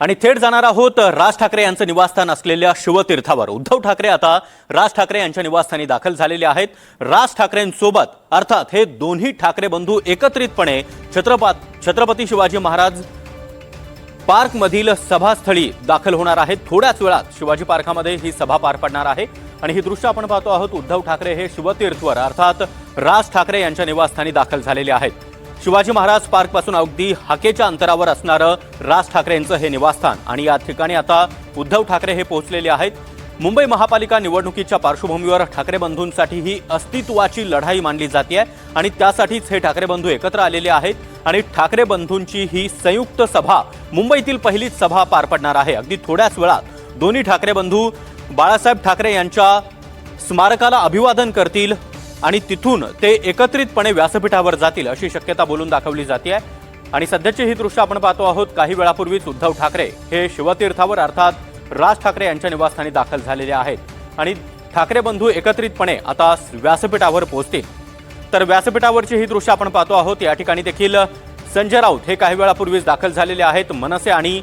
आणि थेट जाणार आहोत राज ठाकरे यांचं निवासस्थान असलेल्या शिवतीर्थावर. उद्धव ठाकरे आता राज ठाकरे यांच्या निवासस्थानी दाखल झालेले आहेत. राज ठाकरेंसोबत अर्थात हे दोन्ही ठाकरे बंधू एकत्रितपणे छत्रपत छत्रपती शिवाजी महाराज पार्कमधील सभास्थळी दाखल होणार आहेत. थोड्याच वेळात शिवाजी पार्कामध्ये ही सभा पार पडणार आहे. आणि ही दृश्य आपण पाहतो आहोत उद्धव ठाकरे हे शिवतीर्थवर अर्थात राज ठाकरे यांच्या निवासस्थानी दाखल झालेले आहेत. शिवाजी महाराज पार्कपासून अगदी हाकेच्या अंतरावर असणारं राज ठाकरेंचं हे निवासस्थान. आणि या ठिकाणी आता उद्धव ठाकरे हे पोहोचलेले आहेत. मुंबई महापालिका निवडणुकीच्या पार्श्वभूमीवर ठाकरे बंधूंसाठी ही अस्तित्वाची लढाई मानली जाते आहे आणि त्यासाठीच हे ठाकरे बंधू एकत्र आलेले आहेत. आणि ठाकरे बंधूंची ही संयुक्त सभा मुंबईतील पहिलीच सभा पार पडणार आहे. अगदी थोड्याच वेळात दोन्ही ठाकरे बंधू बाळासाहेब ठाकरे यांच्या स्मारकाला अभिवादन करतील. आणि तिथून ते एकत्रितपणे व्यासपीठावर जातील अशी शक्यता बोलून दाखवली जाते आहे आणि सध्याची ही दृश्य आपण पाहतो आहोत. काही वेळापूर्वीच उद्धव ठाकरे हे शिवतीर्थावर अर्थात राज ठाकरे यांच्या निवासस्थानी दाखल झालेले आहेत. आणि ठाकरे बंधू एकत्रितपणे आता व्यासपीठावर पोहोचतील. तर व्यासपीठावरची ही दृश्य आपण पाहतो आहोत. या ठिकाणी देखील संजय राऊत हे काही वेळापूर्वीच दाखल झालेले आहेत. मनसे आणि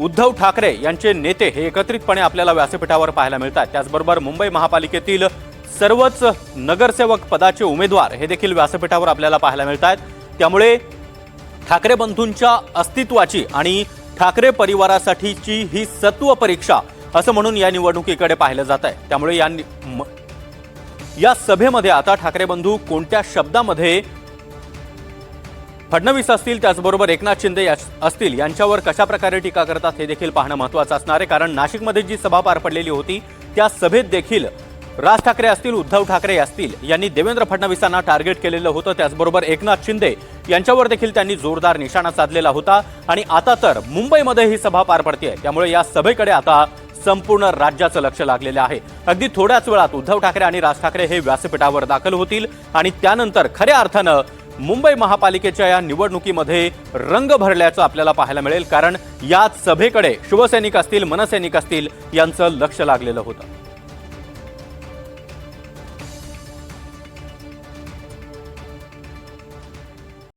उद्धव ठाकरे यांचे नेते हे एकत्रितपणे आपल्याला व्यासपीठावर पाहायला मिळतात. त्याचबरोबर मुंबई महापालिकेतील सर्वच नगरसेवक पदाचे उमेदवार हे देखील व्यासपीठावर आपल्याला पाहायला मिळत आहेत त्यामुळे ठाकरे बंधूंच्या अस्तित्वाची आणि ठाकरे परिवारासाठीची ही सत्व परीक्षा असं म्हणून या निवडणुकीकडे पाहिलं जात आहे. त्यामुळे या या सभेमध्ये आता ठाकरे बंधू कोणत्या शब्दामध्ये फडणवीस असतील त्याचबरोबर एकनाथ शिंदे असतील यांच्यावर कशा प्रकारे टीका करतात हे देखील पाहणं महत्त्वाचं असणार आहे. कारण नाशिकमध्ये जी सभा पार पडलेली होती त्या सभेत देखील राज ठाकरे असतील उद्धव ठाकरे असतील यांनी देवेंद्र फडणवीसांना टार्गेट केलेलं होतं त्याचबरोबर एकनाथ शिंदे यांच्यावर देखील त्यांनी जोरदार निशाणा साधलेला होता. आणि आता तर मुंबईमध्ये ही सभा पार पडते त्यामुळे या सभेकडे आता संपूर्ण राज्याचं लक्ष लागलेलं आहे. अगदी थोड्याच वेळात उद्धव ठाकरे आणि राज ठाकरे हे व्यासपीठावर दाखल होतील. आणि त्यानंतर खऱ्या अर्थानं मुंबई महापालिकेच्या या निवडणुकीमध्ये रंग भरल्याचं आपल्याला पाहायला मिळेल. कारण याच सभेकडे शिवसैनिक असतील मनसैनिक असतील यांचं लक्ष लागलेलं होतं.